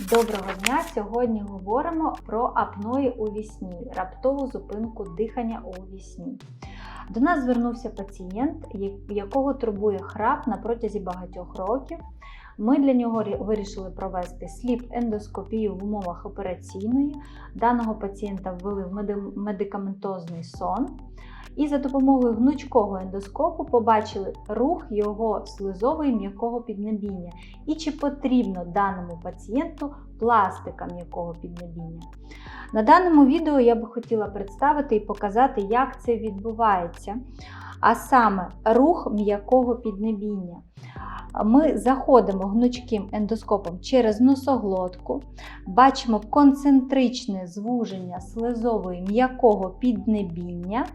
Доброго дня! Сьогодні говоримо про апної у вісні, раптову зупинку дихання у вісні. До нас звернувся пацієнт, якого турбує храп на протязі багатьох років. Ми для нього вирішили провести сліп-ендоскопію в умовах операційної. Даного пацієнта ввели в медикаментозний сон. І за допомогою гнучкого ендоскопу побачили рух його слизового і м'якого піднебіння і чи потрібно даному пацієнту пластика м'якого піднебіння. На даному відео я би хотіла представити і показати, як це відбувається, а саме рух м'якого піднебіння. Ми заходимо гнучким ендоскопом через носоглотку, бачимо концентричне звуження слизової м'якого піднебіння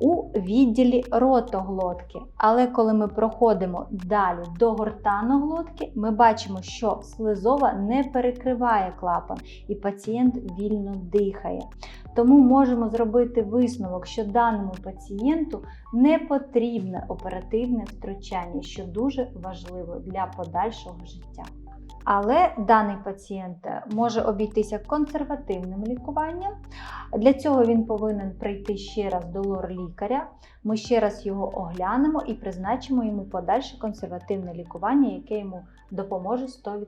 у відділі ротоглотки. Але коли ми проходимо далі до гортаноглотки, ми бачимо, що слизова не перекриває клапан і пацієнт вільно дихає. Тому можемо зробити висновок, що даному пацієнту не потрібне оперативне втручання, що дуже важливо для подальшого життя. Але даний пацієнт може обійтися консервативним лікуванням. Для цього він повинен прийти ще раз до лор-лікаря. Ми ще раз його оглянемо і призначимо йому подальше консервативне лікування, яке йому допоможе 100%.